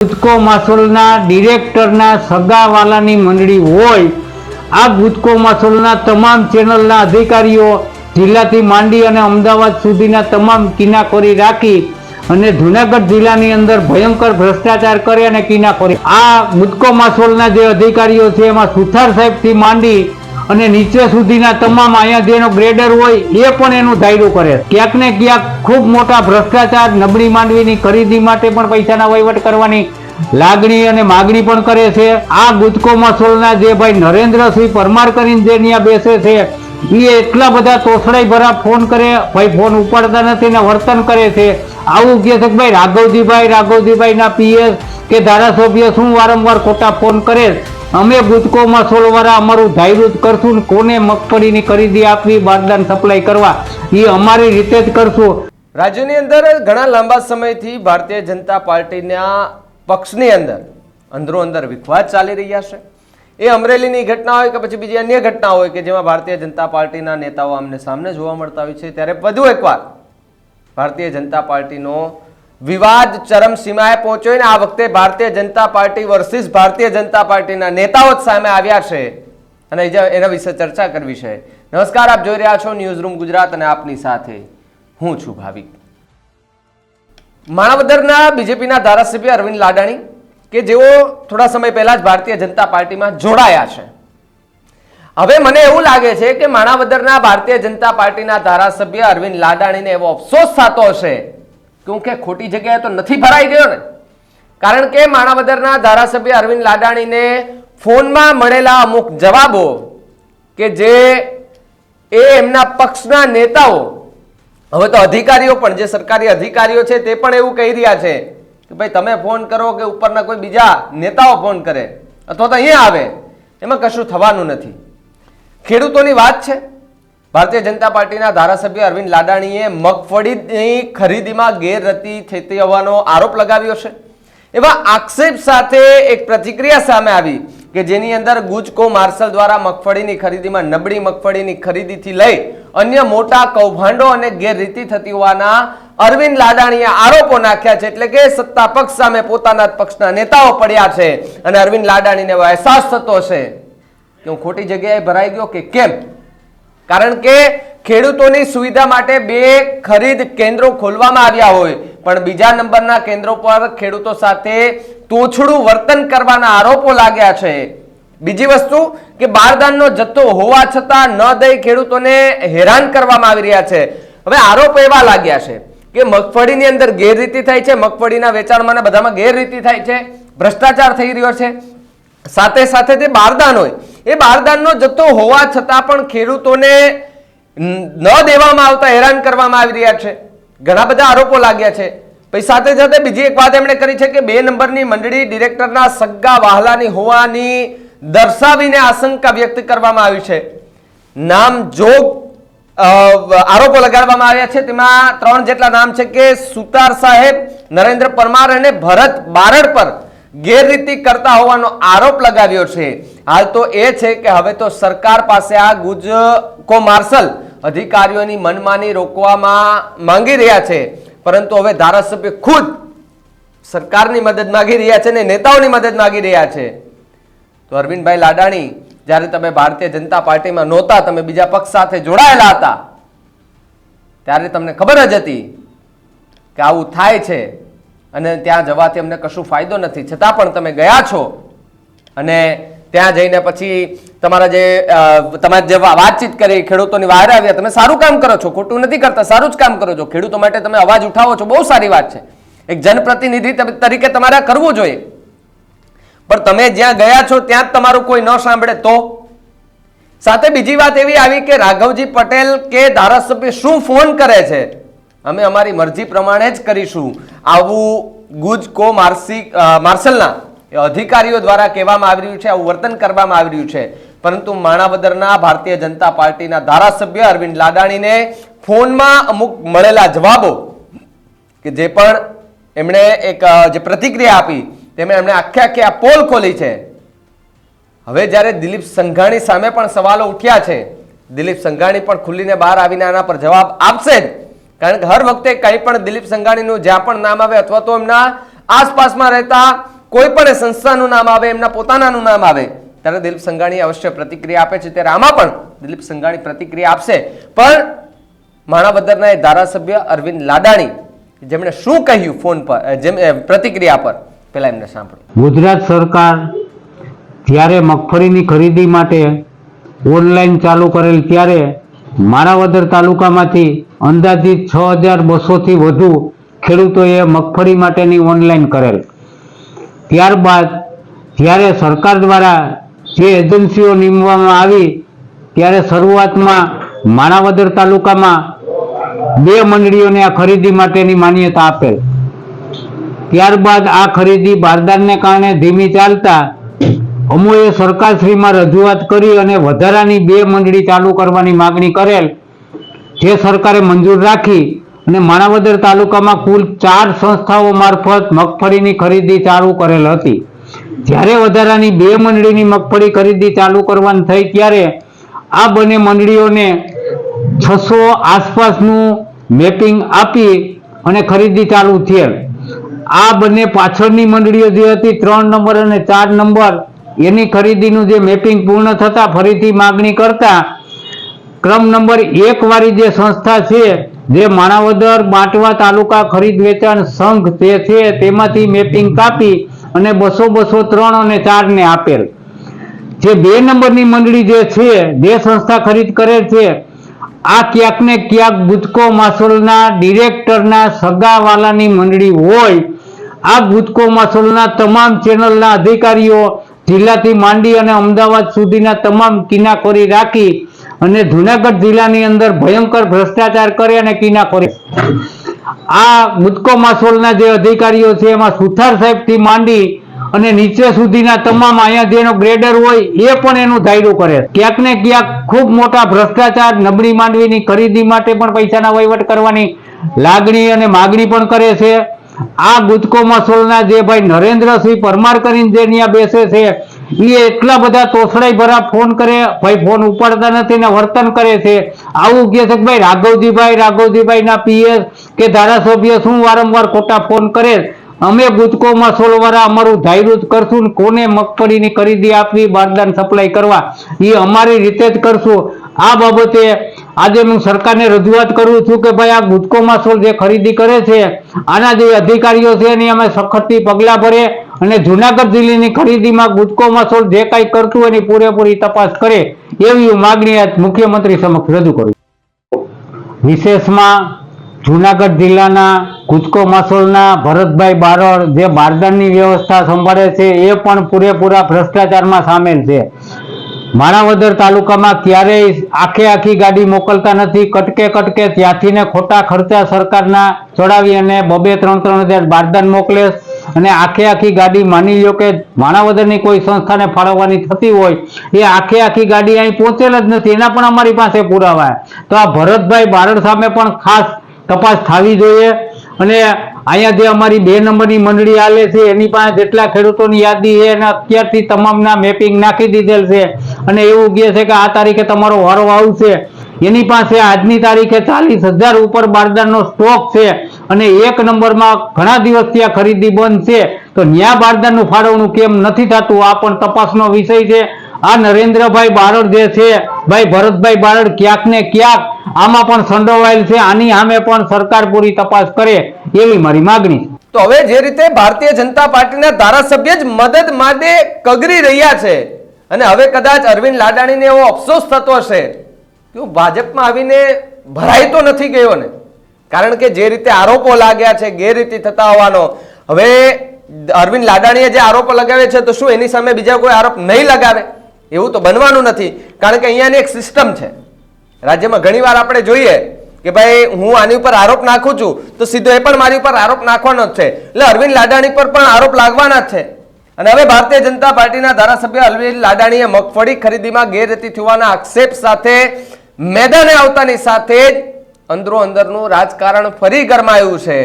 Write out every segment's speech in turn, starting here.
ગુજકો માસોલના ડિરેક્ટરના સગાવાલાની મંડળી હોય, આ ગુજકો માસોલના તમામ ચેનલના અધિકારીઓ જિલ્લાથી માંડી અને અમદાવાદ સુધીના તમામ કિનાખોરી રાખી અને જુનાગઢ જિલ્લાની અંદર ભયંકર ભ્રષ્ટાચાર કરે અને કિનાખોરી આ ગુજકો માસોલના જે અધિકારીઓ છે, એમાં સુથાર સાહેબથી માંડી અને નીચે સુધીના તમામ અહીંયા જેનો ગ્રેડર હોય, એ પણ એનું ધાર્યું કરે. ક્યાંક ને ક્યાંક ખૂબ મોટા ભ્રષ્ટાચાર, નબળી માંડવીની ખરીદી માટે પણ પૈસાના વહીવટ કરવાની લાગણી અને માગણી પણ કરે છે. આ ગુજકો મસોલના જે ભાઈ નરેન્દ્રસિંહ પરમાર કરીને જે ત્યાં બેસે છે એ એટલા બધા તોસડાઈ ભરા ફોન કરે, ભાઈ ફોન ઉપાડતા નથી ને વર્તન કરે છે. આવું કહે છે કે ભાઈ રાઘવજીભાઈ, રાઘવજીભાઈના પીએસ કે ધારાસભ્ય શું વારંવાર ખોટા ફોન કરે? અમે ગુજકો સોલવારા અમારું ધાર્યું જ કરશું ને કોને મગફળીની ખરીદી આપવી, બારદાન સપ્લાય કરવા, એ અમારી રીતે જ કરશું. રાજ્યની અંદર ઘણા લાંબા સમયથી ભારતીય જનતા પાર્ટીના પક્ષની અંદર અંદરો અંદર વિખવાદ ચાલી રહ્યા છે. એ અમરેલીની ઘટના હોય કે પછી બીજી અન્ય ઘટના હોય કે જેમાં ભારતીય જનતા પાર્ટીના નેતાઓ આમને સામને જોવા મળતા હોય છે, ત્યારે વધુ એકવાર ભારતીય જનતા પાર્ટીનો વિવાદ ચરમસીમાએ પહોંચ્યો ને આ વખતે ભારતીય જનતા પાર્ટી વર્સિસ ભારતીય જનતા પાર્ટીના નેતાઓ જ સામે આવ્યા છે. અને એના વિશે ચર્ચા કરવી છે. નમસ્કાર, આપ જોઈ રહ્યા છો ન્યૂઝ રૂમ ગુજરાત અને આપની સાથે હું છું ભાવિક. માણાવદરના બીજેપીના ધારાસભ્ય અરવિંદ લાડાણી, કે જેઓ થોડા સમય પહેલા જ ભારતીય જનતા પાર્ટીમાં જોડાયા છે. હવે મને એવું લાગે છે કે માણાવદરના ભારતીય જનતા પાર્ટીના ધારાસભ્ય અરવિંદ લાડાણીને એવો અફસોસ થતો હશે કે ખોટી જગ્યાએ તો નથી ભરાઈ ગયો ને? કારણ કે માણાવદરના ધારાસભ્ય અરવિંદ લાડાણીને ફોનમાં મળેલા અમુક જવાબો કે જે એ એમના પક્ષના નેતાઓ, હવે તો અધિકારીઓ પણ, જે સરકારી અધિકારીઓ છે તે પણ એવું કહી રહ્યા છે કે ભાઈ તમે ફોન કરો કે ઉપરના કોઈ બીજા નેતાઓ ફોન કરે, અથવા તો અહીંયા આવે, એમાં કશું થવાનું નથી. ખેડૂતોની વાત છે? ભારતીય જનતા પાર્ટીના ધારાસભ્ય અરવિંદ લાડાણીએ મગફળીની ખરીદીમાં ગેરરતી થતી હોવાનો આરોપ લગાવ્યો છે. એવા આક્ષેપ સાથે એક પ્રતિક્રિયા સામે આવી કે જેની અંદર ગુજકો માર્શલ દ્વારા મગફળીની ખરીદીમાં નબળી મગફળીની ખરીદીથી લઈ અન્ય મોટા કૌભાંડો અને ગેરરીતિ થતી હોવાના અરવિંદ લાડાણીએ આરોપો નાખ્યા છે એટલે કે સત્તા પક્ષ સામે પોતાના પક્ષના નેતાઓ પડ્યા છે અને અરવિંદ લાડાણીને એવો અહેસાસ થતો છે કે હું ખોટી જગ્યાએ ભરાઈ ગયો કે કેમ? કારણ કે ખેડૂતોની સુવિધા માટે બે ખરીદ કેન્દ્રો ખોલવામાં આવ્યા હોય. પણ બીજા નંબરના કેન્દ્રો પર ખેડૂતો સાથે તોછડું વર્તન કરવાના આરોપો લાગ્યા છે. બીજી વસ્તુ કે બારદાનનો જથ્થો હોવા છતાં ન દઈ ખેડૂતોને હેરાન કરવામાં આવી રહ્યા છે. હવે આરોપ એવા લાગ્યા છે કે મગફળીની અંદર ગેરરીતિ થાય છે, મગફળીના વેચાણમાં બધામાં ગેરરીતિ થાય છે, ભ્રષ્ટાચાર થઈ રહ્યો છે. સાથે સાથે તે બારદાન હોય એ બારદાનનો જથ્થો હોવા છતાં પણ ખેડૂતોને ન દેવામાં આવતા હેરાન કરવામાં આવી રહ્યા છે. ઘણા બધા આરોપો લાગ્યા છે. પછી સાથે સાથે બીજી એક વાત એમણે કરી છે કે બે નંબરની મંડળી ડિરેક્ટરના સગા વહાલાની હોવાની દર્શાવીને આશંકા વ્યક્ત કરવામાં આવી છે. નામ જોગ આરોપો લગાડવામાં આવ્યા છે. તેમાં ત્રણ જેટલા નામ છે કે સુતાર સાહેબ, નરેન્દ્ર પરમાર અને ભરત બારડ પર ગેરરીતિ કરતા હોવાનો આરોપ લગાવ્યો છે. હાલ તો એ છે કે હવે તો સરકાર પાસે આ ગુજકો માર્શલ અધિકારીઓની મનમાની રોકવામાં માંગી રહ્યા છે. પરંતુ હવે ધારાસભ્ય ખુદ સરકારની મદદ માંગી રહ્યા છે ને નેતાઓની મદદ માંગી રહ્યા છે. તો અરવિંદભાઈ લાડાણી, જ્યારે તમે ભારતીય જનતા પાર્ટીમાં નહોતા, તમે બીજા પક્ષ સાથે જોડાયેલા હતા, ત્યારે તમને ખબર જ હતી કે આવું થાય છે. અને ત્યાં જવાથી અમને કશું ફાયદો નથી. છતાં પણ તમે ગયા છો અને ત્યાં જઈને પછી તમારા જે તમારે જે વાતચીત કરી, ખેડૂતોની વાયર આવ્યા, તમે સારું કામ કરો છો, ખોટું નથી કરતા, સારું જ કામ કરો છો. ખેડૂતો માટે તમે અવાજ ઉઠાવો છો, બહુ સારી વાત છે. એક જનપ્રતિનિધિ તરીકે તમારે કરવું જોઈએ. પણ તમે જ્યાં ગયા છો, ત્યાં જ તમારું કોઈ ન સાંભળે તો? સાથે બીજી વાત એવી આવી કે રાઘવજી પટેલ કે ધારાસભ્ય શું ફોન કરે છે? અમે અમારી મરજી પ્રમાણે જ કરીશું. આવું ગુજ કો માર્સી માર્શલના અધિકારીઓ દ્વારા કહેવામાં આવી રહ્યું છે, આવું વર્તન કરવામાં આવી રહ્યું છે. પરંતુ માણાવદરના ભારતીય જનતા પાર્ટીના ધારાસભ્ય અરવિંદ લાડાણીને ફોનમાં અમુક મળેલા જવાબો કે જે પણ એમણે એક જે પ્રતિક્રિયા આપી તેમણે એમણે આખે આખી આ પોલ ખોલી છે. હવે જ્યારે દિલીપ સંઘાણી સામે પણ સવાલો ઉઠ્યા છે, દિલીપ સંઘાણી પણ ખુલ્લીને બહાર આવીને આના પર જવાબ આપશે જ. કારણ કે હર વખતે કંઈ પણ દિલીપ સંઘાણીનું જ્યાં પણ નામ આવે અથવા તો એમના આસપાસમાં રહેતા કોઈ પણ સંસ્થાનું નામ આવે, એમના પોતાનાનું નામ આવે, ત્યારે દિલીપ સંઘાણી અવશ્ય પ્રતિક્રિયા આપે છે. ત્યારે આમાં પણ દિલીપ સંઘાણી પ્રતિક્રિયા આપશે. પણ માણાવદરના એ ધારાસભ્ય અરવિંદ લાડાણી જેમણે શું કહ્યું ફોન પર જેમ પ્રતિક્રિયા પર પેલા એમને સાંભળ્યું ગુજરાત સરકાર જ્યારે મગફળીની ખરીદી માટે ઓનલાઈન ચાલુ કરેલ ત્યારે માણાવદર તાલુકામાંથી અંદાજિત છ હજાર બસોથી વધુ ખેડૂતોએ મગફળી માટેની ઓનલાઈન કરેલ. ત્યારબાદ જ્યારે સરકાર દ્વારા જે એજન્સીઓ નીમવામાં આવી, ત્યારે શરૂઆતમાં માણાવદર તાલુકામાં બે મંડળીઓને આ ખરીદી માટેની માન્યતા આપેલ. ત્યારબાદ આ ખરીદી બારદાનને કારણે ધીમી ચાલતા અમુએ સરકારશ્રીમાં રજૂઆત કરી અને વધારાની બે મંડળી ચાલુ કરવાની માગણી કરેલ. જે સરકારે મંજૂર રાખી અને માણાવદર તાલુકામાં કુલ ચાર સંસ્થાઓ મારફત મગફળીની ખરીદી ચાલુ કરેલ હતી. જ્યારે વધારાની બે મંડળીની મગફળી ખરીદી ચાલુ કરવાની થઈ ત્યારે આ બંને મંડળીઓને છસો આસપાસનું મેપિંગ આપી અને ખરીદી ચાલુ થયેલ. આ બંને પાછળની મંડળીઓ જે હતી ત્રણ નંબર અને ચાર નંબર, એની ખરીદીનું જે મેપિંગ પૂર્ણ થતા ફરીથી માગણી કરતા ક્રમ નંબર એક વાળી જે સંસ્થા છે, જે માણાવદર બાંટવા તાલુકા ખરીદ વેચાણ સંઘ તે છે, તેમાંથી મેપિંગ કાપી અને બસો બસો ત્રણ અને ચાર ને આપેલ. જે બે નંબરની મંડળી જે છે, જે સંસ્થા ખરીદ કરે છે, આ ક્યાંક ને ક્યાંક ગુજકો માસોલના ડિરેક્ટરના સગાવાલાની મંડળી હોય, આ ગુજકો માસોલના તમામ ચેનલના અધિકારીઓ, જિલ્લાથી માંડી અને અમદાવાદ સુધીના તમામ કિનાખોરી રાખી અને જુનાગઢ જિલ્લાની અંદર ભયંકર ભ્રષ્ટાચાર કરે અને કિનાખોરી આ મુદકો માસોલના જે અધિકારીઓ છે, એમાં સુથાર સાહેબથી માંડી અને નીચે સુધીના તમામ અહીંયા જેનો ગ્રેડર હોય, એ પણ એનું ધાયરું કરે. ક્યાંક ને ક્યાંક ખૂબ મોટા ભ્રષ્ટાચાર, નબળી માંડવીની ખરીદી માટે પણ પૈસાના વહીવટ કરવાની લાગણી અને માગણી પણ કરે છે. આ ગુજકો મસોલના જે ભાઈ નરેન્દ્રસિંહ પરમાર કરીને જે ત્યાં બેસે છે એ એટલા બધા તોસડાઈ ભરા ફોન કરે, ભાઈ ફોન ઉપાડતા નથી ને વર્તન કરે છે. આવું કહે છે કે ભાઈ રાઘવજીભાઈ રાઘવજીભાઈ ના પીએસ કે ધારાસભ્ય શું વારંવાર ખોટા ફોન કરે? અમે ગુજકોમાં સોલવારા અમારું ધાયરું જ કરશું ને કોને મગફળીની ખરીદી આપવી, બારદાન સપ્લાય કરવા? એ અમારી રીતે જ કરશું. આ બાબતે આજે હું સરકારને રજૂઆત કરું છું કે ભાઈ આ ગુજકો માસોલ જે ખરીદી કરે છે, આના જે અધિકારીઓ છે એની અમે સખતથી પગલાં ભરે. અને જુનાગઢ જિલ્લાની ખરીદીમાં ગુજકો માસોલ જે કાંઈ કરતું એની પૂરેપૂરી તપાસ કરે એવી માગણી આજ મુખ્યમંત્રી સમક્ષ રજૂ કરું વિશેષમાં જુનાગઢ જિલ્લાના કુચકો માસોલના ભરતભાઈ બારડ જે બારદાનની વ્યવસ્થા સંભાળે છે એ પણ પૂરેપૂરા ભ્રષ્ટાચારમાં સામેલ છે. માણાવદર તાલુકામાં ક્યારેય આખે આખી ગાડી મોકલતા નથી. કટકે કટકે ત્યાંથી ને ખોટા ખર્ચા સરકારના ચડાવી અને બબે ત્રણ ત્રણ હજાર બારદાન મોકલે અને આખે આખી ગાડી માની લો કે માણાવદરની કોઈ સંસ્થાને ફાળવવાની થતી હોય, એ આખે આખી ગાડી અહીં પહોંચેલ જ નથી. એના પણ અમારી પાસે પુરાવા. તો આ ભરતભાઈ બારડ સામે પણ ખાસ તપાસ થવી જોઈએ. અને અહીંયા જે અમારી બે નંબરની મંડળી આલે છે, એની પાસે જેટલા ખેડૂતોની યાદી છે, એને અત્યારથી તમામના મેપિંગ નાખી દીધેલ છે. અને એવું કહે છે કે આ તારીખે તમારો વારો આવશે. એની પાસે આજની તારીખે ચાલીસ હજાર ઉપર બારદાનનો સ્ટોક છે. અને એક નંબરમાં ઘણા દિવસથી આ ખરીદી બંધ છે. તો ન્યા બારદાનનું ફાળવણું કેમ નથી થતું? આ પણ તપાસનો વિષય છે. આ નરેન્દ્રભાઈ બારડ જે છે, ભાઈ ભરતભાઈ બારડ ક્યાંક ને ક્યાંક આમાં પણ સંડોવાયેલ છે. આની સામે પણ સરકાર પૂરી તપાસ કરે એવી મારી માગણી તો હવે જે રીતે ભારતીય જનતા પાર્ટીના ધારાસભ્ય જ મદદ માટે કગરી રહ્યા છે અને હવે કદાચ અરવિંદ લાડાણીને એવો અફસોસ થતો હશે કે ભાજપમાં આવીને ભરાઈ તો નથી ગયો ને? કારણ કે જે રીતે આરોપો લાગ્યા છે ગેરરીતિ થતા હોવાનો, હવે અરવિંદ લાડાણીએ જે આરોપો લગાવે છે, તો શું એની સામે બીજા કોઈ આરોપ નહીં લગાવે? એવું તો બનવાનું નથી. કારણ કે અહીંયાની એક સિસ્ટમ છે. રાજ્યમાં ઘણીવાર આપણે જોઈએ કે ભાઈ, હું આની ઉપર આરોપ નાખું છું, તો સીધો એ પણ મારી ઉપર આરોપ નાખવાનો જ છે. એટલે અરવિંદ લાડાણી પર પણ આરોપ લાગવાના જ છે. અને હવે ભારતીય જનતા પાર્ટીના ધારાસભ્ય અરવિંદ લાડાણીએ મગફળી ખરીદીમાં ગેરરીતિ થવાના આક્ષેપ સાથે, મેદાને આવતાની સાથે જ અંદરો અંદરનું રાજકારણ ફરી ગરમાયું છે.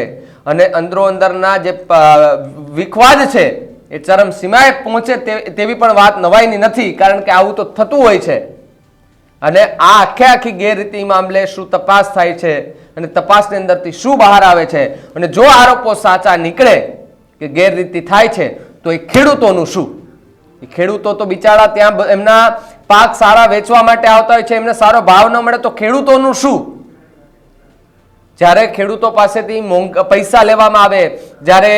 અને અંદરો અંદરના જે વિખવાદ છે, એ ચરમ સીમાએ પહોંચે તેવી પણ વાત નવાઈની નથી, કારણ કે આવું તો થતું હોય છે. અને આ આખે આખી ગેરરીતિ મામલે શું તપાસ થાય છે? અને તપાસની અંદરથી શું બહાર આવે છે? અને જો આરોપો સાચા નીકળે કે ગેરરીતિ થાય છે, તો એ ખેડૂતોનું શું? એ ખેડૂતો તો બિચારા ત્યાં એમના પાક સારા વેચવા માટે આવતા હોય છે, એમને સારો ભાવ ન મળે તો ખેડૂતોનું શું? જ્યારે ખેડૂતો પાસેથી પૈસા લેવામાં આવે, જ્યારે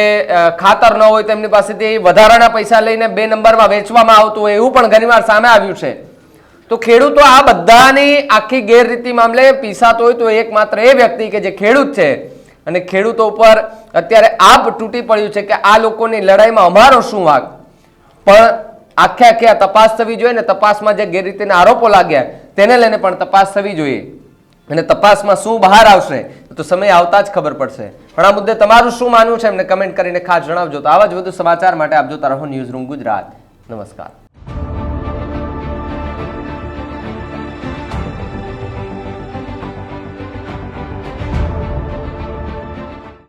ખાતર ન હોય તેમની પાસેથી વધારાના પૈસા લઈને બે નંબરમાં વેચવામાં આવતું હોય એવું પણ ઘણીવાર સામે આવ્યું છે. તો ખેડૂતો આ બધાની આખી ગેરરીતિ મામલે પીસાતો હોય તો એકમાત્ર એ વ્યક્તિ કે જે ખેડૂત છે. અને ખેડૂતો ઉપર અત્યારે આપ તૂટી પડ્યું છે કે આ લોકોની લડાઈમાં અમારો શું વાગ પણ આખે આખે આ તપાસ થવી જોઈએ ને તપાસમાં જે ગેરરીતિના આરોપો લાગ્યા, તેને લઈને પણ તપાસ થવી જોઈએ. અને તપાસમાં શું બહાર આવશે તો સમય આવતા જ ખબર પડશે. પણ આ મુદ્દે તમારું શું માનવું છે એમને કમેન્ટ કરીને ખાસ જણાવજો. તો આવા જ વધુ સમાચાર માટે આપ જોતા રહો ન્યૂઝ રૂમ ગુજરાત. નમસ્કાર.